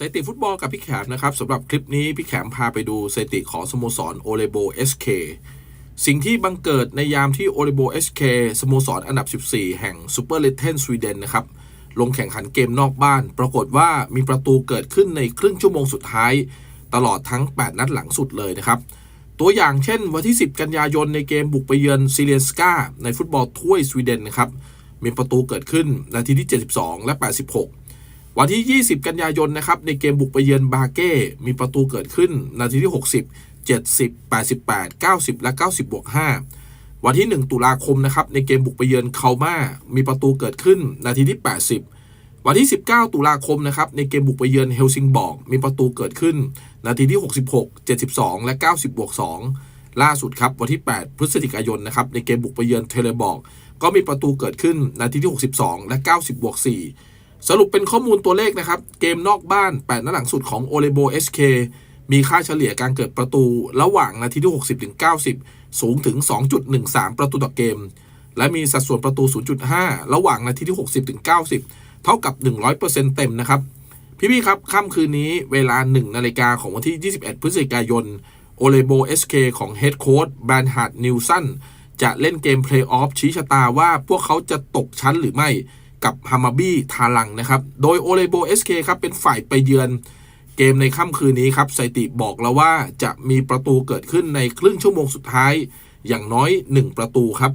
สถิติฟุตบอลกับพี่แขมนะครับสำหรับคลิปนี้พี่แขมพาไปดูสถิติของสโมสรโอเลโบ SK สิ่งที่บังเกิดในยามที่โอเลโบ SK สเคสโมสรอันดับ 14 แห่งซูเปอร์เลเทนสวีเดนนะครับ ลงแข่งขันเกมนอกบ้าน ปรากฏว่ามีประตูเกิดขึ้นในครึ่งชั่วโมงสุดท้าย ตลอดทั้ง 8 นัดหลังสุดเลยนะครับ ตัวอย่างเช่นวันที่ 10 กันยายนในเกมบุกไปเยือนซิเลนสกาในฟุตบอลถ้วยสวีเดนนะครับมีประตูเกิดขึ้นนาทีที่ 72 และ 86 วันที่ 20 กันยายนนะครับในเกมบุกไปเยือนบาเก้มีประตูเกิดขึ้น นาทีที่ 60 70 88 90 และ 90บวก5วันที่ 1 ตุลาคมนะครับในเกมบุกไปเยือนเคามามีประตูเกิดขึ้น นาทีที่ 80 วันที่ 19 ตุลาคมนะครับในเกมบุกไปเยือนเฮลซิงบอร์กมีประตูเกิดขึ้น นาทีที่ 66 72 และ 90บวก2ล่าสุดครับวันที่ 8 พฤศจิกายนนะครับในเกมบุกไปเยือนเทเลบอร์กก็มีประตูเกิดขึ้น นาทีที่ 62 และ 90บวก4 สรุปเป็นข้อมูลตัวเลขนะครับ เกมนอกบ้าน 8 นัดหลังสุดของโอเลโบ SK มีค่าเฉลี่ยการเกิดประตูระหว่างนาทีที่ 60ถึง90 สูงถึง 2.13 ประตูต่อเกม และมีสัดส่วนประตู 0.5 ระหว่างนาทีที่ 60ถึง90 เท่ากับ 100%เต็มนะครับ พี่ๆครับค่ำคืนนี้เวลา 1 นาฬิกาของวันที่ 21 พฤศจิกายนโอเลโบ SK ของเฮดโค้ชแบรนฮาร์ดนิวสันจะเล่นเกมเพลย์ออฟชี้ชะตาว่าพวกเขาจะตกชั้นหรือไม่ กับฮามาบี้ทาลังนะครับ โดยโอเลโบเอสเคครับเป็นฝ่ายไปเยือนเกมในค่ำคืนนี้ครับสถิติบอกแล้วว่าจะมีประตูเกิดขึ้นในครึ่งชั่วโมงสุดท้ายอย่างน้อย 1 ประตูครับ